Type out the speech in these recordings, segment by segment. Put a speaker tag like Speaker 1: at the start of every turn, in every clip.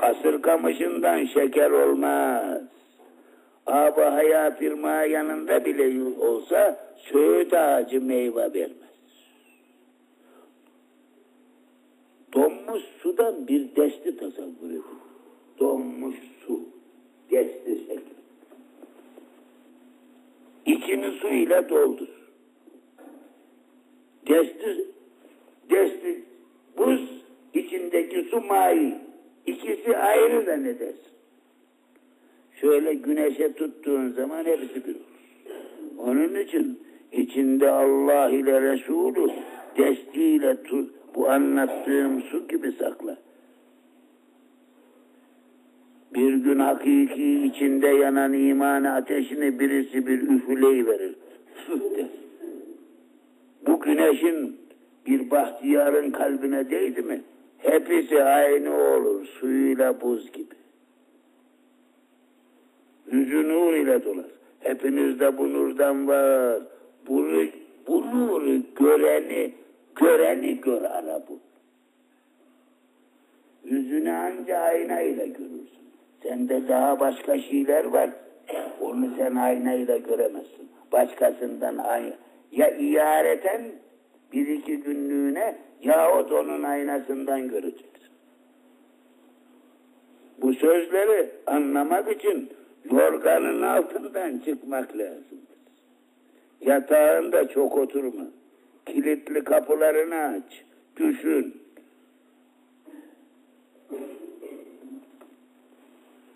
Speaker 1: Hasır kamışından şeker olmaz. Abi hayat irmağı yanında bile olsa söğüt ağacı meyve vermez. Donmuş sudan bir desti tasavvur edin. Donmuş su, desti şekli. İçini su ile doldur. Desti, desti buz, içindeki su mai. İkisi ayrı zannedersin. Şöyle güneşe tuttuğun zaman hepsi bir olur. Onun için içinde Allah ile Resulü destiyle tut, bu anlattığım su gibi sakla. Bir gün hakiki içinde yanan iman ateşini birisi bir üfleyiverir. Süt der. Bu güneşin bir bahtiyarın kalbine değdi mi? Hepsi aynı olur suyuyla buz gibi. Yüzü nur ile dolar. Hepinizde bu nurdan var. Bunu, bu nuru göreni, göreni gör ara bu. Yüzünü anca aynayla görürsün. Sende daha başka şeyler var. Onu sen aynayla göremezsin. Başkasından aynı. Ya iareten bir iki günlüğüne yahut onun aynasından göreceksin. Bu sözleri anlamak için yorganın altından çıkmak lazımdır. Yatağında çok oturma. Kilitli kapılarını aç. Düşün.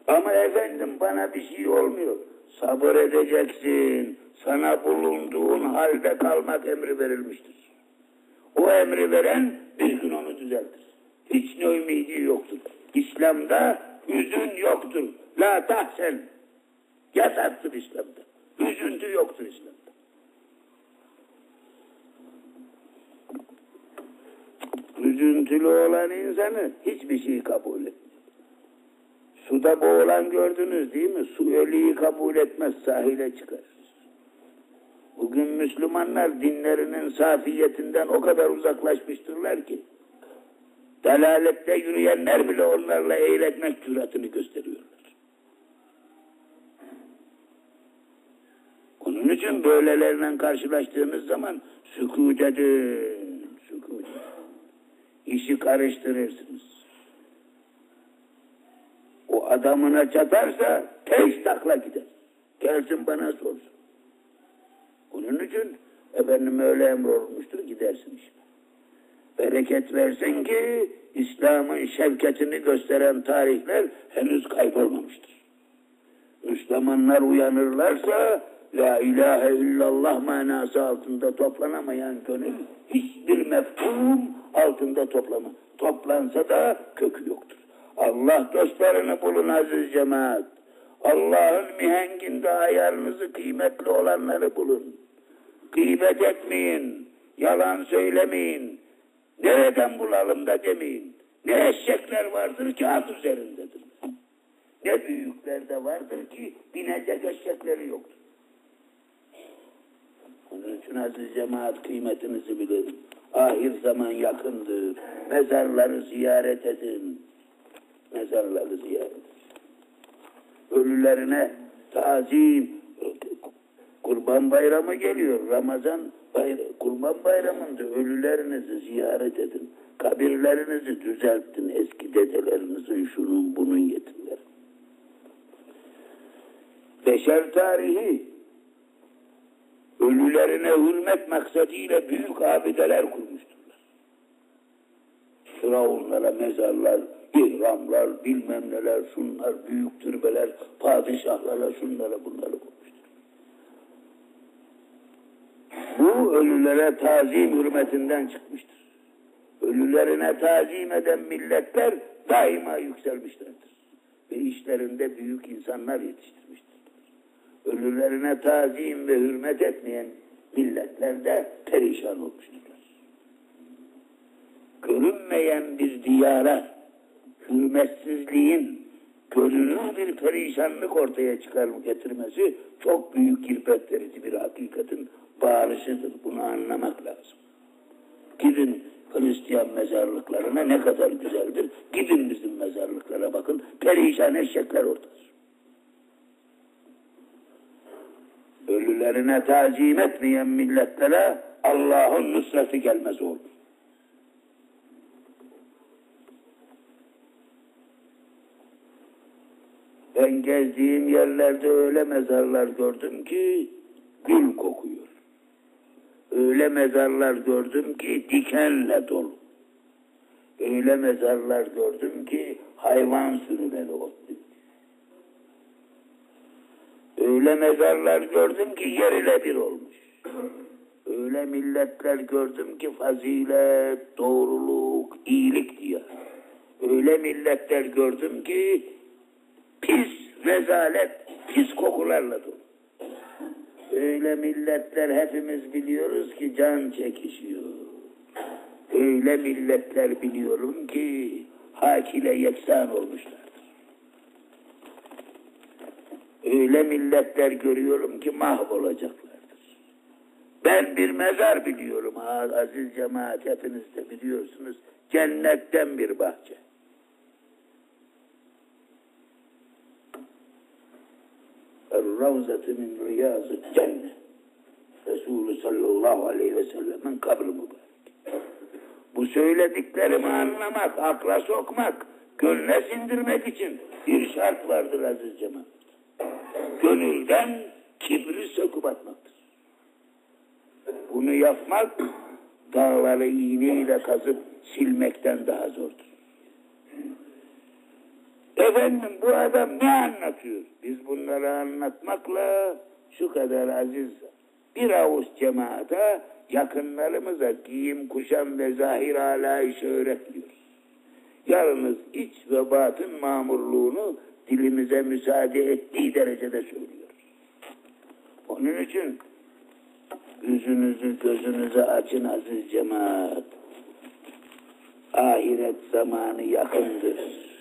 Speaker 1: Ama efendim bana bir şey olmuyor. Sabır edeceksin. Sana bulunduğun halde kalmak emri verilmiştir. O emri veren bir gün onu düzeltir. Hiç ne ümidi yoktur. İslam'da hüzün yoktur. La tahsen. Yasaktır İslam'da. Üzüntü yoktur İslam'da. Üzüntülü olan insanı hiçbir şey kabul etmiyor. Suda boğulan gördünüz değil mi? Su ölüyü kabul etmez, sahile çıkar. Bugün Müslümanlar dinlerinin safiyetinden o kadar uzaklaşmıştırlar ki delalette yürüyenler bile onlarla eğletmek cüretini gösteriyorlar. Onun için böylelerle karşılaştığınız zaman sükut edin, sükut edin. İşi karıştırırsınız. O adamına çatarsa teş takla gider. Gelsin bana sorsun. Onun için efendim öyle emrolmuştur gidersin işte. Bereket versin ki İslam'ın şevketini gösteren tarihler henüz kaybolmamıştır. Müslümanlar uyanırlarsa La ilahe illallah manası altında toplanamayan gönül hiçbir mefhum altında toplama. Toplansa da kökü yoktur. Allah dostlarını bulun aziz cemaat. Allah'ın mihenginde ayarınızı kıymetli olanları bulun. Gıybet etmeyin, yalan söylemeyin. Nereden bulalım da demeyin. Ne eşekler vardır ki at üzerindedir. Ne büyükler de vardır ki binecek eşekleri yoktur. Onun için aziz cemaat kıymetinizi bilin. Ahir zaman yakındır. Mezarları ziyaret edin. Mezarları ziyaret edin. Ölülerine tazim. Kurban bayramı geliyor. Ramazan bayramı, kurban bayramında ölülerinizi ziyaret edin. Kabirlerinizi düzeltin. Eski dedelerinizin şunun bunun yetimler. Beşer tarihi ölülerine hürmet maksadıyla büyük abideler kurmuşturlar. Firavunlara mezarlar, ihramlar, bilmem neler, şunlar, büyük türbeler, padişahlara, şunlara, bunları kurmuştur. Bu ölülere tazim hürmetinden çıkmıştır. Ölülerine tazim eden milletler daima yükselmişlerdir. Ve işlerinde büyük insanlar yetiştirmiştir ölülerine tazim ve hürmet etmeyen milletler de perişan olmuşturlar. Görünmeyen bir diyara hürmetsizliğin görünür bir perişanlık ortaya çıkar getirmesi çok büyük verici bir hakikatin bağırışıdır. Bunu anlamak lazım. Gidin Hristiyan mezarlıklarına ne kadar güzeldir. Gidin bizim mezarlıklara bakın. Perişan eşekler oradadır. Ölülerine tazim etmeyen milletlere Allah'ın nusreti gelmez olur. Ben gezdiğim yerlerde öyle mezarlar gördüm ki gül kokuyor. Öyle mezarlar gördüm ki dikenle dolu. Öyle mezarlar gördüm ki hayvan sürüleri otluyor. Öyle mezarlar gördüm ki yer ile bir olmuş. Öyle milletler gördüm ki fazilet, doğruluk, iyilik diyor. Öyle milletler gördüm ki pis, rezalet, pis kokularla dolu. Öyle milletler hepimiz biliyoruz ki can çekişiyor. Öyle milletler biliyorum ki hak ile yeksan olmuşlardır. Öyle milletler görüyorum ki mahvolacaklardır. Ben bir mezar biliyorum aziz cemaat hepiniz de biliyorsunuz. Cennetten bir bahçe. El-Ravzatı min riyazı cennet. Resulü sallallahu aleyhi ve sellemin kabri mübarek. Bu söylediklerimi anlamak, akla sokmak, gönle sindirmek için bir şart vardır aziz cemaat. Gönülden kibri söküp atmaktır. Bunu yapmak dağları iğneyle kazıp silmekten daha zordur. Efendim bu adam ne anlatıyor? Biz bunları anlatmakla şu kadar aziz bir avuç cemaate yakınlarımıza giyim, kuşam ve zahir alayışı öğretmiyoruz. Yalnız iç ve batın mamurluğunu dilimize müsaade ettiği derecede söylüyoruz. Onun için yüzünüzü gözünüzü açın aziz cemaat. Ahiret zamanı yakındır.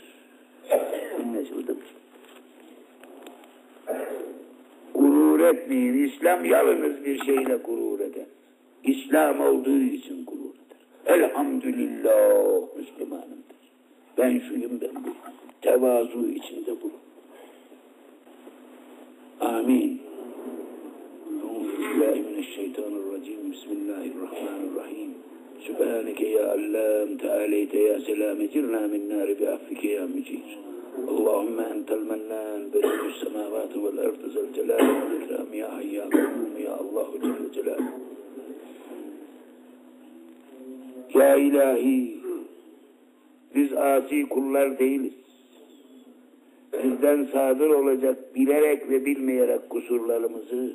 Speaker 1: Anlaşıldı? Gurur etmeyin. İslam yalnız bir şeyle gurur eder. İslam olduğu için gurur eder. Elhamdülillah Müslümanımdır. Ben şuyum ben. Tevazu içinde Mennan bedülü semavatı vel ardı zel celal ve ikram ya hayya kayyum ya Allahu celle celal. Ya ilahi biz asi kullar değiliz. Bizden sadır olacak bilerek ve bilmeyerek kusurlarımızı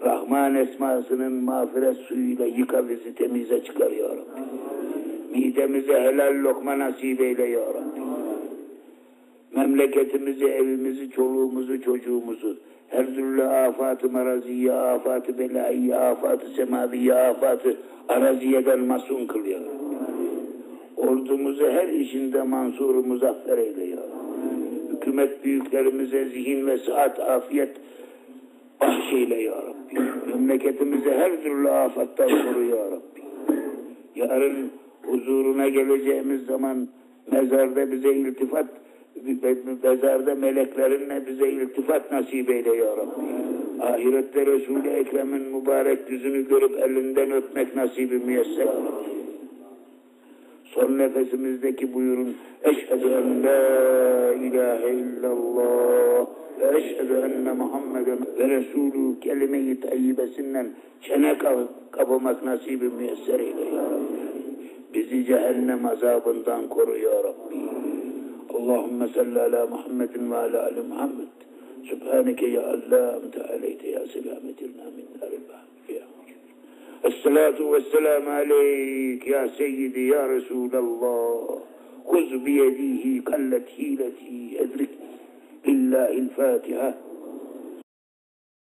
Speaker 1: Rahman esmasının mağfiret suyuyla yıka bizi temize çıkar ya Rabbi. Midemize helal lokma nasip eyle ya Rabbi. Memleketimizi, evimizi, çoluğumuzu, çocuğumuzu, her türlü afat-ı maraziye, afat-ı belaiye, afat-ı semaviye, afat-ı araziyeden masum kıl ya. Ordumuzu her işinde mansur muzaffer eyle ya. Hükümet büyüklerimize zihin ve sıhhat, afiyet bahşeyle ya Rabbi. Memleketimizi her türlü afattan koru ya Rabbi. Yarın huzuruna geleceğimiz zaman mezarda bize iltifat, mezarda meleklerinle bize iltifat nasip eyle ya Rabbi. Ahirette Resul-i Ekrem'in mübarek yüzünü görüp elinden öpmek nasibi müyesser. Son nefesimizdeki buyurun. Eşhedü en la ilahe illallah ve eşhedü enne Muhammeden ve Resulü kelime-i tayyibesinden çene kapamak nasibi müyesser eyle ya Rabbi. Bizi cehennem azabından koru ya Rabbi. اللهم صل على محمد وعلى آل محمد. سبحانك يا الله أنت عليت يا سلامتنا من نار البحر الصلاة والسلام عليك يا سيدي يا رسول الله. خذ بيده قلت حيلتي أدركني. لله الفاتحة.